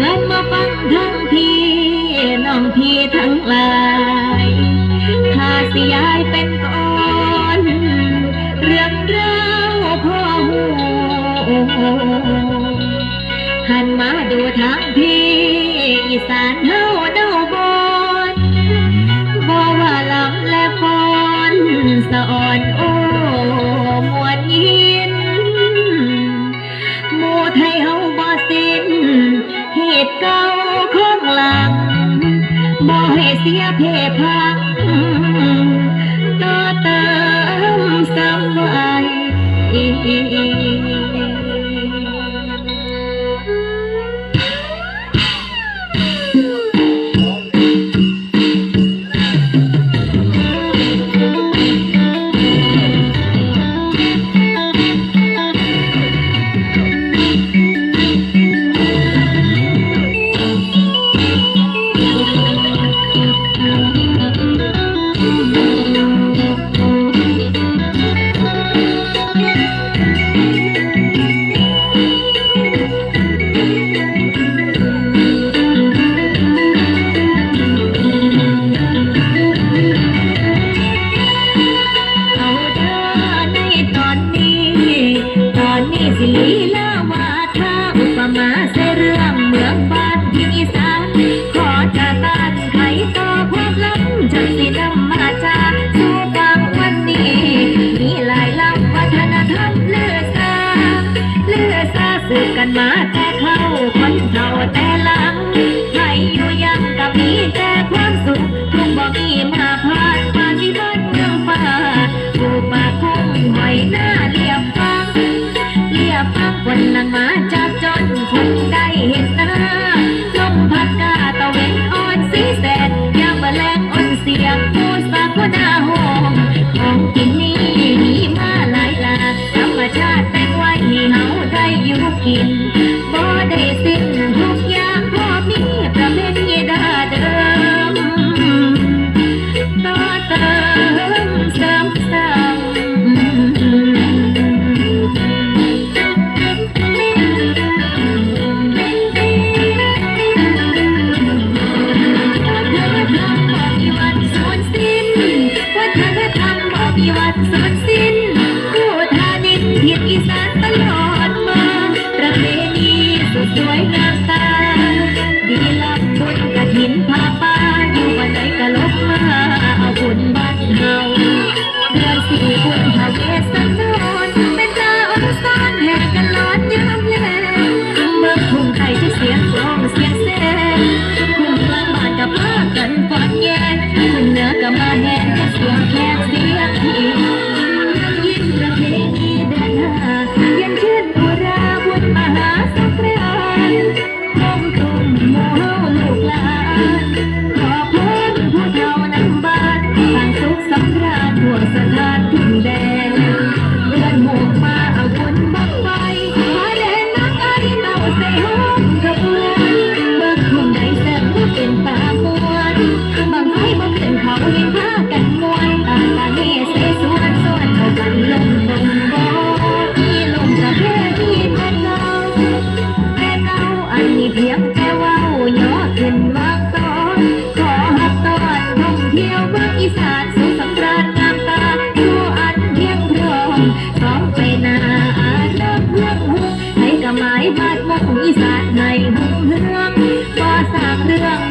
ชิญมาฟังทั้งพี่น้องพี่ทั้งหลายข้าสิยายเป็นก่อนเรื่องราวพ่อหูหันมาดูทางพี่อีสานเฮาเดาบอนบ่ว่าลำและปอนสะอ่อนโอ้มวนนี้ ตเก่าของหลังบ่ให้เสียเพพังต่อเติมสมัย लीला Lisa. สานสุสำราญงาตาดูอันเพียงพร้ออมไปนาาณาเมืให้กระไม้บาดมุกอีสานในหูเรื่องก็สร้างเรื่อง